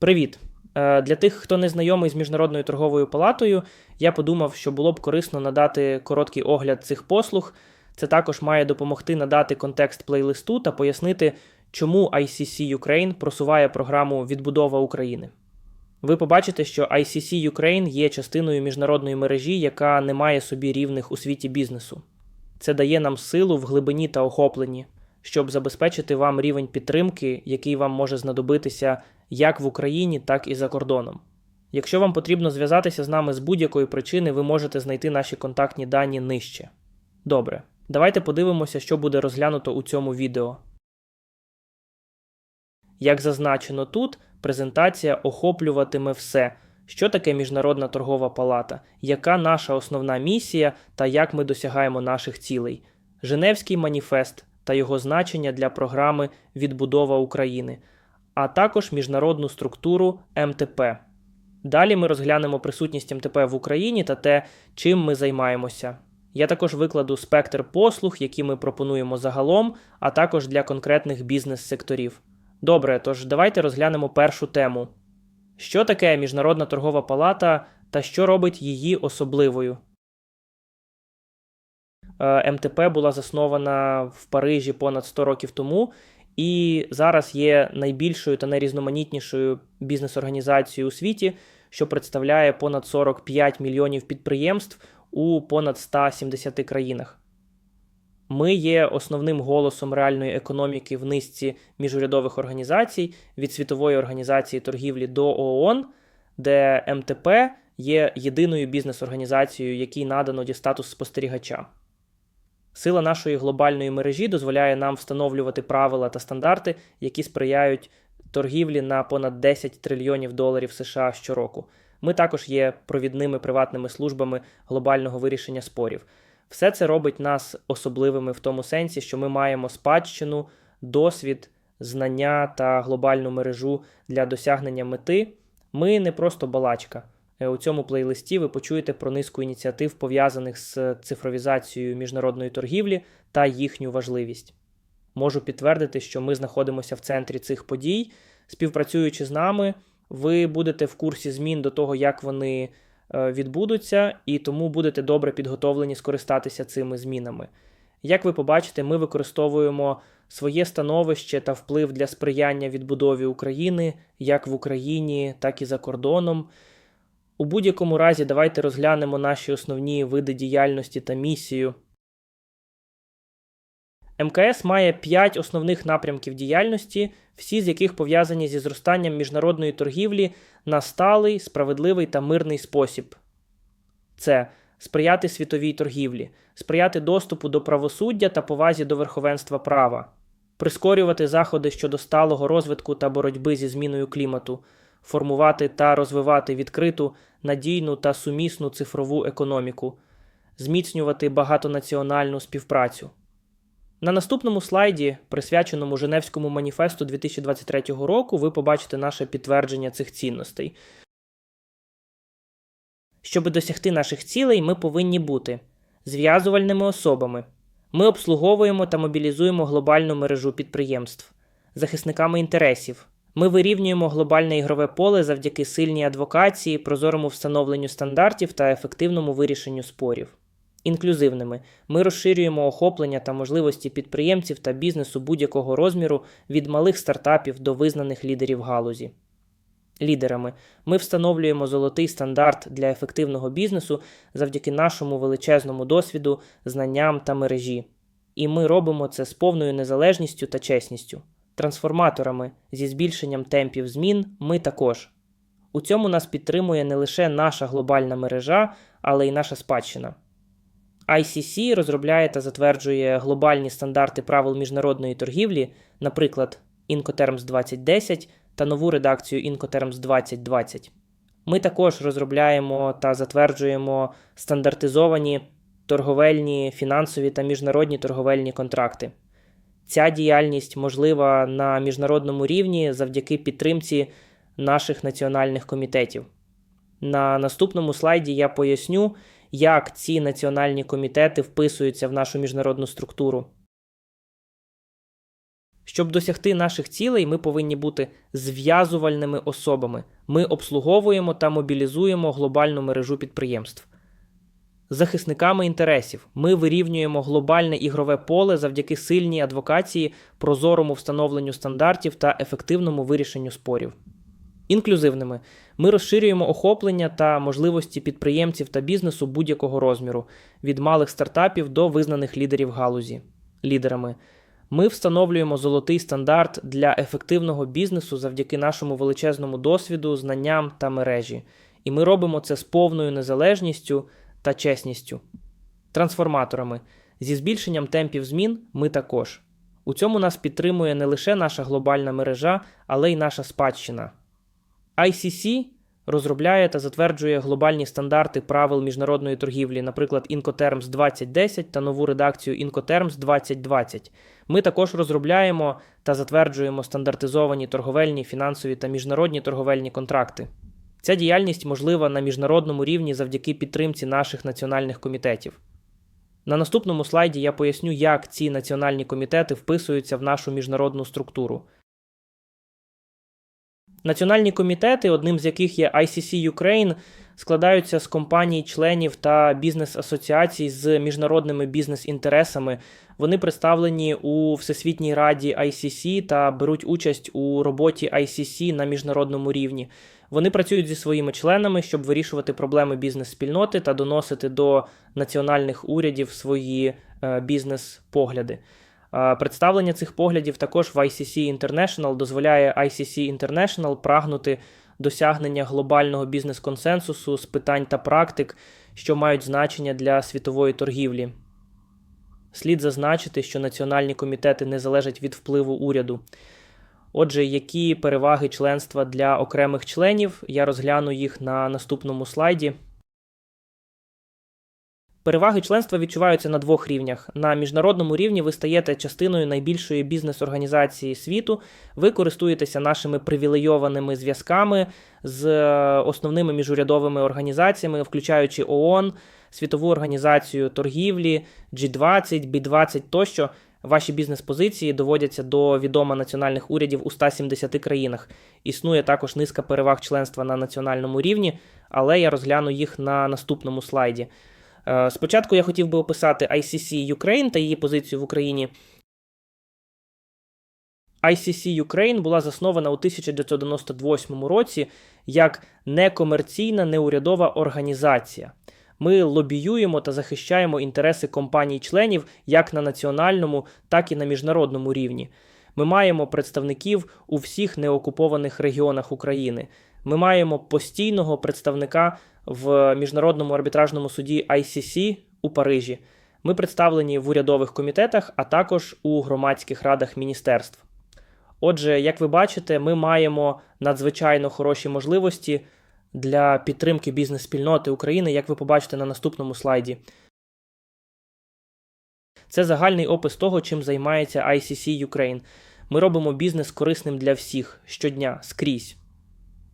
Привіт! Е, Для тих, хто не знайомий з міжнародною торговою палатою, я подумав, що було б корисно надати короткий огляд цих послуг. Це також має допомогти надати контекст плейлисту та пояснити, чому ICC Ukraine просуває програму Відбудова України. Ви побачите, що ICC Ukraine є частиною міжнародної мережі, яка не має собі рівних у світі бізнесу. Це дає нам силу в глибині та охопленні, щоб забезпечити вам рівень підтримки, який вам може знадобитися як в Україні, так і за кордоном. Якщо вам потрібно зв'язатися з нами з будь-якої причини, ви можете знайти наші контактні дані нижче. Добре, давайте подивимося, що буде розглянуто у цьому відео. Як зазначено тут, презентація охоплюватиме все, що таке Міжнародна торгова палата, яка наша основна місія та як ми досягаємо наших цілей, Женевський маніфест та його значення для програми Відбудова України, а також міжнародну структуру МТП. Далі ми розглянемо присутність МТП в Україні та те, чим ми займаємося. Я також викладу спектр послуг, які ми пропонуємо загалом, а також для конкретних бізнес-секторів. Добре, тож давайте розглянемо першу тему. Що таке Міжнародна торгова палата та що робить її особливою? Е, МТП була заснована в Парижі понад 100 років тому і зараз є найбільшою та найрізноманітнішою бізнес-організацією у світі, що представляє понад 45 мільйонів підприємств у понад 170 країнах. Ми є основним голосом реальної економіки в низці міжурядових організацій від Світової організації торгівлі до ООН, де МТП є єдиною бізнес-організацією, якій надано статус спостерігача. Сила нашої глобальної мережі дозволяє нам встановлювати правила та стандарти, які сприяють торгівлі на понад 10 трильйонів доларів США щороку. Ми також є провідними приватними службами глобального вирішення спорів. Все це робить нас особливими в тому сенсі, що ми маємо спадщину, досвід, знання та глобальну мережу для досягнення мети. Ми не просто балачка. Е, У цьому плейлисті ви почуєте про низку ініціатив, пов'язаних з цифровізацією міжнародної торгівлі та їхню важливість. Можу підтвердити, що ми знаходимося в центрі цих подій. Співпрацюючи з нами, ви будете в курсі змін до того, як вони е, відбудуться, і тому будете добре підготовлені скористатися цими змінами. Як ви побачите, ми використовуємо своє становище та вплив для сприяння відбудові України як в Україні, так і за кордоном. У будь-якому разі, давайте розглянемо наші основні види діяльності та місію. МКС має 5 основних напрямків діяльності, всі з яких пов'язані зі зростанням міжнародної торгівлі на сталий, справедливий та мирний спосіб. Це сприяти світовій торгівлі, сприяти доступу до правосуддя та повазі до верховенства права, прискорювати заходи щодо сталого розвитку та боротьби зі зміною клімату, формувати та розвивати відкриту, надійну та сумісну цифрову економіку, зміцнювати багатонаціональну співпрацю. На наступному слайді, присвяченому Женевському маніфесту 2023 року, ви побачите наше підтвердження цих цінностей. Щоб досягти наших цілей, ми повинні бути зв'язувальними особами. Ми обслуговуємо та мобілізуємо глобальну мережу підприємств, захисниками інтересів. Ми вирівнюємо глобальне ігрове поле завдяки сильній адвокації, прозорому встановленню стандартів та ефективному вирішенню спорів. Інклюзивними ми розширюємо охоплення та можливості підприємців та бізнесу будь-якого розміру від малих стартапів до визнаних лідерів галузі. Лідерами ми встановлюємо золотий стандарт для ефективного бізнесу завдяки нашому величезному досвіду, знанням та мережі. І ми робимо це з повною незалежністю та чесністю. Трансформаторами зі збільшенням темпів змін ми також. У цьому нас підтримує не лише наша глобальна мережа, але й наша спадщина. ICC розробляє та затверджує глобальні стандарти правил міжнародної торгівлі, наприклад, Incoterms 2010 та нову редакцію Incoterms 2020. Ми також розробляємо та затверджуємо стандартизовані торговельні, фінансові та міжнародні торговельні контракти. Ця діяльність можлива на міжнародному рівні завдяки підтримці наших національних комітетів. На наступному слайді я поясню, як ці національні комітети вписуються в нашу міжнародну структуру. Щоб досягти наших цілей, ми повинні бути зв'язувальними особами. Ми обслуговуємо та мобілізуємо глобальну мережу підприємств. Захисниками інтересів ми вирівнюємо глобальне ігрове поле завдяки сильній адвокації, прозорому встановленню стандартів та ефективному вирішенню спорів. Інклюзивними ми розширюємо охоплення та можливості підприємців та бізнесу будь-якого розміру, від малих стартапів до визнаних лідерів галузі. Лідерами ми встановлюємо золотий стандарт для ефективного бізнесу завдяки нашому величезному досвіду, знанням та мережі. І ми робимо це з повною незалежністю та чесністю. Трансформаторами зі збільшенням темпів змін ми також. У цьому нас підтримує не лише наша глобальна мережа, але й наша спадщина. ICC розробляє та затверджує глобальні стандарти правил міжнародної торгівлі, наприклад, Incoterms 2010 та нову редакцію Incoterms 2020. Ми також розробляємо та затверджуємо стандартизовані торговельні, фінансові та міжнародні торговельні контракти. Ця діяльність можлива на міжнародному рівні завдяки підтримці наших національних комітетів. На наступному слайді я поясню, як ці національні комітети вписуються в нашу міжнародну структуру. Національні комітети, одним з яких є ICC Ukraine, складаються з компаній, членів та бізнес-асоціацій з міжнародними бізнес-інтересами. Вони представлені у Всесвітній раді ICC та беруть участь у роботі ICC на міжнародному рівні. Вони працюють зі своїми членами, щоб вирішувати проблеми бізнес-спільноти та доносити до національних урядів свої е, бізнес-погляди. Представлення цих поглядів також в ICC International дозволяє ICC International прагнути досягнення глобального бізнес-консенсусу з питань та практик, що мають значення для світової торгівлі. Слід зазначити, що національні комітети не залежать від впливу уряду. Отже, які переваги членства для окремих членів, я розгляну їх на наступному слайді. Переваги членства відчуваються на двох рівнях. На міжнародному рівні ви стаєте частиною найбільшої бізнес-організації світу, ви користуєтеся нашими привілейованими зв'язками з е, основними міжурядовими організаціями, включаючи ООН, Світову організацію торгівлі, G20, B20 тощо. Ваші бізнес-позиції доводяться до відома національних урядів у 170 країнах. Існує також низка переваг членства на національному рівні, але я розгляну їх на наступному слайді. Е, спочатку я хотів би описати ICC Ukraine та її позицію в Україні. ICC Ukraine була заснована у 1998 році як некомерційна неурядова організація. Ми лобіюємо та захищаємо інтереси компаній-членів як на національному, так і на міжнародному рівні. Ми маємо представників у всіх неокупованих регіонах України. Ми маємо постійного представника в міжнародному арбітражному суді ICC у Парижі. Ми представлені в урядових комітетах, а також у громадських радах міністерств. Отже, як ви бачите, ми маємо надзвичайно хороші можливості для підтримки бізнес-спільноти України, як ви побачите на наступному слайді. Це загальний опис того, чим займається ICC Ukraine. Ми робимо бізнес корисним для всіх щодня скрізь.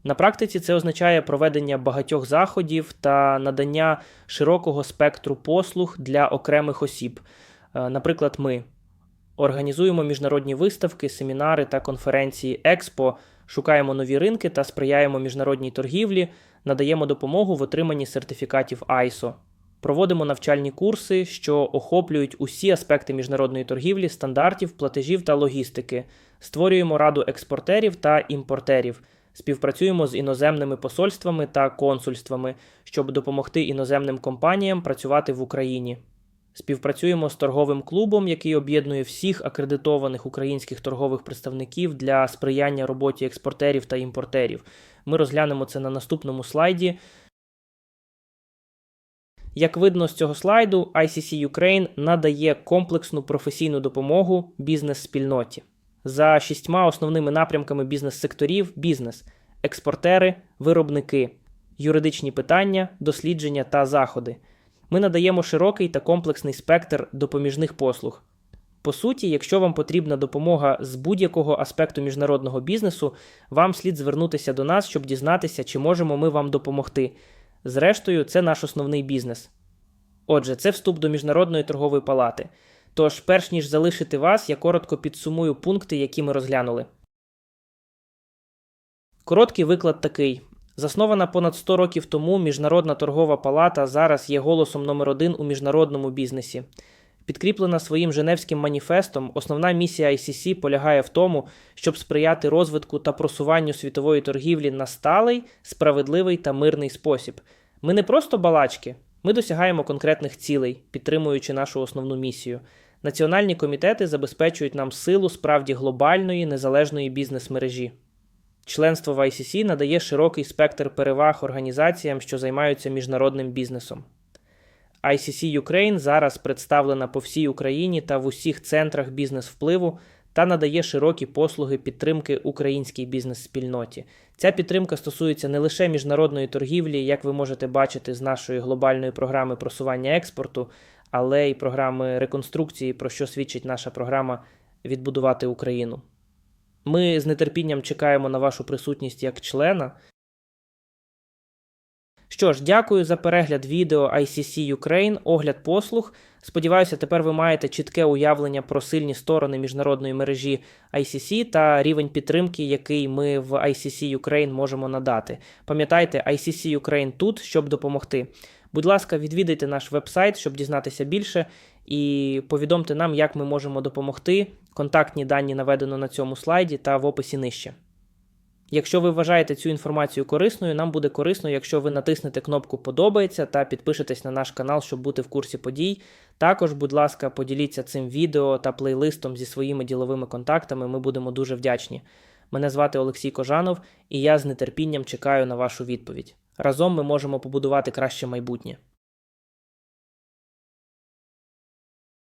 На практиці це означає проведення багатьох заходів та надання широкого спектру послуг для окремих осіб. Е, наприклад, ми організуємо міжнародні виставки, семінари та конференції Експо, шукаємо нові ринки та сприяємо міжнародній торгівлі, надаємо допомогу в отриманні сертифікатів ISO. Проводимо навчальні курси, що охоплюють усі аспекти міжнародної торгівлі, стандартів, платежів та логістики, створюємо раду експортерів та імпортерів. Співпрацюємо з іноземними посольствами та консульствами, щоб допомогти іноземним компаніям працювати в Україні. Співпрацюємо з торговим клубом, який об'єднує всіх акредитованих українських торгових представників для сприяння роботі експортерів та імпортерів. Ми розглянемо це на наступному слайді. Як видно з цього слайду, ICC Ukraine надає комплексну професійну допомогу бізнес-спільноті за шістьма основними напрямками бізнес-секторів: бізнес, експортери, виробники, юридичні питання, дослідження та заходи. Ми надаємо широкий та комплексний спектр допоміжних послуг. По суті, якщо вам потрібна допомога з будь-якого аспекту міжнародного бізнесу, вам слід звернутися до нас, щоб дізнатися, чи можемо ми вам допомогти. Зрештою, це наш основний бізнес. Отже, це вступ до Міжнародної торгової палати. Тож, перш ніж залишити вас, я коротко підсумую пункти, які ми розглянули. Короткий виклад такий: заснована понад 100 років тому Міжнародна торгова палата зараз є голосом номер один у міжнародному бізнесі. Підкріплена своїм Женевським маніфестом, основна місія ICC полягає в тому, щоб сприяти розвитку та просуванню світової торгівлі на сталий, справедливий та мирний спосіб. Ми не просто балачки, ми досягаємо конкретних цілей, підтримуючи нашу основну місію. Національні комітети забезпечують нам силу справді глобальної незалежної бізнес-мережі. Членство в ICC надає широкий спектр переваг організаціям, що займаються міжнародним бізнесом. ICC Ukraine зараз представлена по всій Україні та в усіх центрах бізнес-впливу та надає широкі послуги підтримки українській бізнес-спільноті. Ця підтримка стосується не лише міжнародної торгівлі, як ви можете бачити з нашої глобальної програми просування експорту, але й програми реконструкції, про що свідчить наша програма Відбудувати Україну. Ми з нетерпінням чекаємо на вашу присутність як члена. Що ж, дякую за перегляд відео ICC Ukraine, огляд послуг. Сподіваюся, тепер ви маєте чітке уявлення про сильні сторони міжнародної мережі ICC та рівень підтримки, який ми в ICC Ukraine можемо надати. Пам'ятайте, ICC Ukraine тут, щоб допомогти. Будь ласка, відвідайте наш вебсайт, щоб дізнатися більше, і повідомте нам, як ми можемо допомогти. Контактні дані наведено на цьому слайді та в описі нижче. Якщо ви вважаєте цю інформацію корисною, нам буде корисно, якщо ви натиснете кнопку Подобається та підпишетесь на наш канал, щоб бути в курсі подій. Також, будь ласка, поділіться цим відео та плейлистом зі своїми діловими контактами. Ми будемо дуже вдячні. Мене звати Олексій Кожанов, і я з нетерпінням чекаю на вашу відповідь. Разом ми можемо побудувати краще майбутнє.